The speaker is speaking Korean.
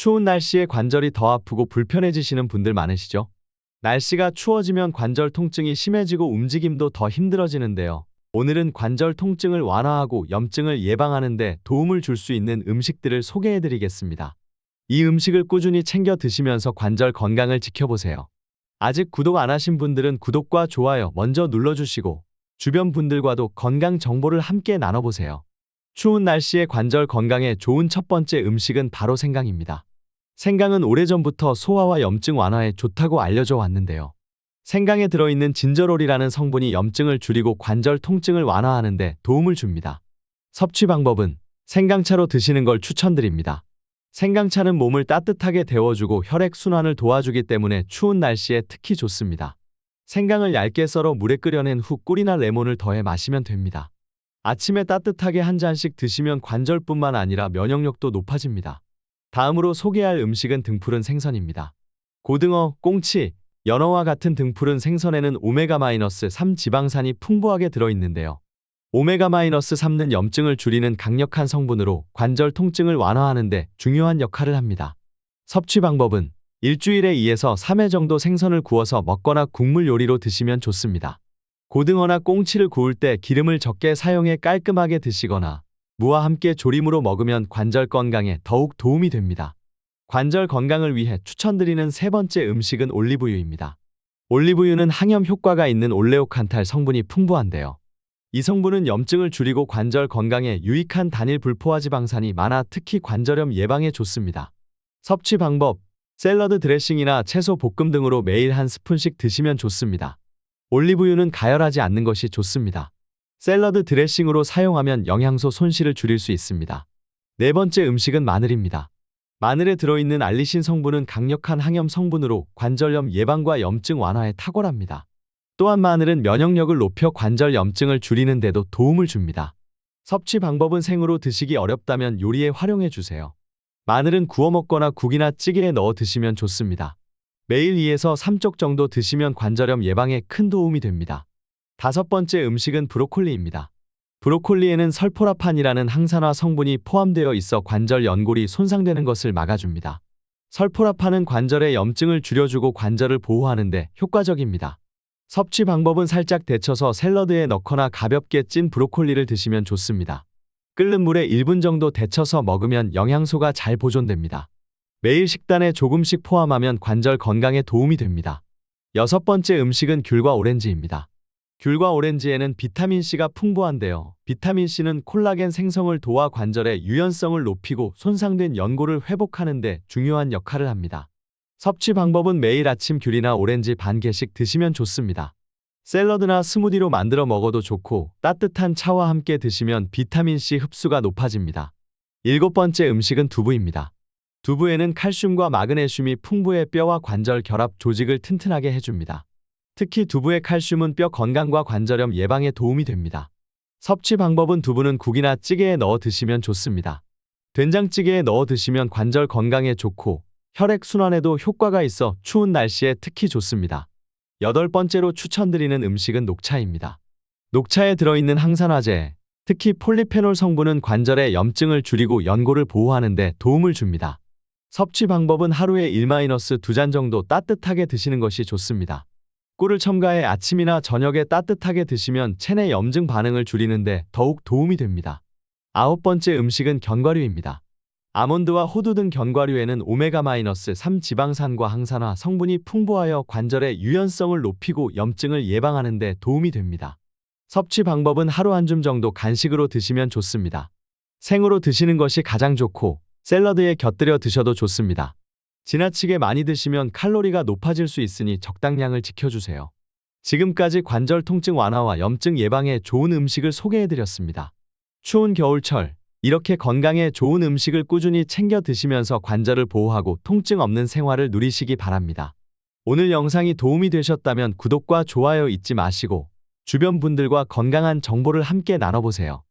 추운 날씨에 관절이 더 아프고 불편해지시는 분들 많으시죠? 날씨가 추워지면 관절 통증이 심해지고 움직임도 더 힘들어지는데요. 오늘은 관절 통증을 완화하고 염증을 예방하는데 도움을 줄 수 있는 음식들을 소개해 드리겠습니다. 이 음식을 꾸준히 챙겨 드시면서 관절 건강을 지켜보세요. 아직 구독 안 하신 분들은 구독과 좋아요 먼저 눌러주시고 주변 분들과도 건강 정보를 함께 나눠보세요. 추운 날씨에 관절 건강에 좋은 첫 번째 음식은 바로 생강입니다. 생강은 오래전부터 소화와 염증 완화에 좋다고 알려져 왔는데요. 생강에 들어있는 진저롤이라는 성분이 염증을 줄이고 관절 통증을 완화하는 데 도움을 줍니다. 섭취 방법은 생강차로 드시는 걸 추천드립니다. 생강차는 몸을 따뜻하게 데워주고 혈액순환을 도와주기 때문에 추운 날씨에 특히 좋습니다. 생강을 얇게 썰어 물에 끓여낸 후 꿀이나 레몬을 더해 마시면 됩니다. 아침에 따뜻하게 한 잔씩 드시면 관절뿐만 아니라 면역력도 높아집니다. 다음으로 소개할 음식은 등푸른 생선입니다. 고등어, 꽁치, 연어와 같은 등푸른 생선에는 오메가-3 지방산이 풍부하게 들어있는데요. 오메가-3는 염증을 줄이는 강력한 성분으로 관절 통증을 완화하는 데 중요한 역할을 합니다. 섭취 방법은 일주일에 2에서 3회 정도 생선을 구워서 먹거나 국물 요리로 드시면 좋습니다. 고등어나 꽁치를 구울 때 기름을 적게 사용해 깔끔하게 드시거나 무와 함께 조림으로 먹으면 관절 건강에 더욱 도움이 됩니다. 관절 건강을 위해 추천드리는 세 번째 음식은 올리브유입니다. 올리브유는 항염 효과가 있는 올레오칸탈 성분이 풍부한데요. 이 성분은 염증을 줄이고 관절 건강에 유익한 단일 불포화 지방산이 많아 특히 관절염 예방에 좋습니다. 섭취 방법 샐러드 드레싱이나 채소 볶음 등으로 매일 한 스푼씩 드시면 좋습니다. 올리브유는 가열하지 않는 것이 좋습니다. 샐러드 드레싱으로 사용하면 영양소 손실을 줄일 수 있습니다. 네 번째 음식은 마늘입니다. 마늘에 들어있는 알리신 성분은 강력한 항염 성분으로 관절염 예방과 염증 완화에 탁월합니다. 또한 마늘은 면역력을 높여 관절 염증을 줄이는 데도 도움을 줍니다. 섭취 방법은 생으로 드시기 어렵다면 요리에 활용해 주세요. 마늘은 구워 먹거나 국이나 찌개에 넣어 드시면 좋습니다. 매일 2에서 3쪽 정도 드시면 관절염 예방에 큰 도움이 됩니다. 다섯 번째 음식은 브로콜리입니다. 브로콜리에는 설포라판이라는 항산화 성분이 포함되어 있어 관절 연골이 손상되는 것을 막아줍니다. 설포라판은 관절의 염증을 줄여주고 관절을 보호하는데 효과적입니다. 섭취 방법은 살짝 데쳐서 샐러드에 넣거나 가볍게 찐 브로콜리를 드시면 좋습니다. 끓는 물에 1분 정도 데쳐서 먹으면 영양소가 잘 보존됩니다. 매일 식단에 조금씩 포함하면 관절 건강에 도움이 됩니다. 여섯 번째 음식은 귤과 오렌지입니다. 귤과 오렌지에는 비타민C가 풍부한데요. 비타민C는 콜라겐 생성을 도와 관절의 유연성을 높이고 손상된 연골을 회복하는 데 중요한 역할을 합니다. 섭취 방법은 매일 아침 귤이나 오렌지 반 개씩 드시면 좋습니다. 샐러드나 스무디로 만들어 먹어도 좋고 따뜻한 차와 함께 드시면 비타민C 흡수가 높아집니다. 일곱 번째 음식은 두부입니다. 두부에는 칼슘과 마그네슘이 풍부해 뼈와 관절 결합 조직을 튼튼하게 해줍니다. 특히 두부의 칼슘은 뼈 건강과 관절염 예방에 도움이 됩니다. 섭취 방법은 두부는 국이나 찌개에 넣어 드시면 좋습니다. 된장찌개에 넣어 드시면 관절 건강에 좋고 혈액 순환에도 효과가 있어 추운 날씨에 특히 좋습니다. 여덟 번째로 추천드리는 음식은 녹차입니다. 녹차에 들어있는 항산화제, 특히 폴리페놀 성분은 관절의 염증을 줄이고 연골을 보호하는 데 도움을 줍니다. 섭취 방법은 하루에 1-2잔 정도 따뜻하게 드시는 것이 좋습니다. 꿀을 첨가해 아침이나 저녁에 따뜻하게 드시면 체내 염증 반응을 줄이는데 더욱 도움이 됩니다. 아홉 번째 음식은 견과류입니다. 아몬드와 호두 등 견과류에는 오메가-3 지방산과 항산화 성분이 풍부하여 관절의 유연성을 높이고 염증을 예방하는 데 도움이 됩니다. 섭취 방법은 하루 한 줌 정도 간식으로 드시면 좋습니다. 생으로 드시는 것이 가장 좋고 샐러드에 곁들여 드셔도 좋습니다. 지나치게 많이 드시면 칼로리가 높아질 수 있으니 적당량을 지켜주세요. 지금까지 관절 통증 완화와 염증 예방에 좋은 음식을 소개해드렸습니다. 추운 겨울철, 이렇게 건강에 좋은 음식을 꾸준히 챙겨 드시면서 관절을 보호하고 통증 없는 생활을 누리시기 바랍니다. 오늘 영상이 도움이 되셨다면 구독과 좋아요 잊지 마시고 주변 분들과 건강한 정보를 함께 나눠보세요.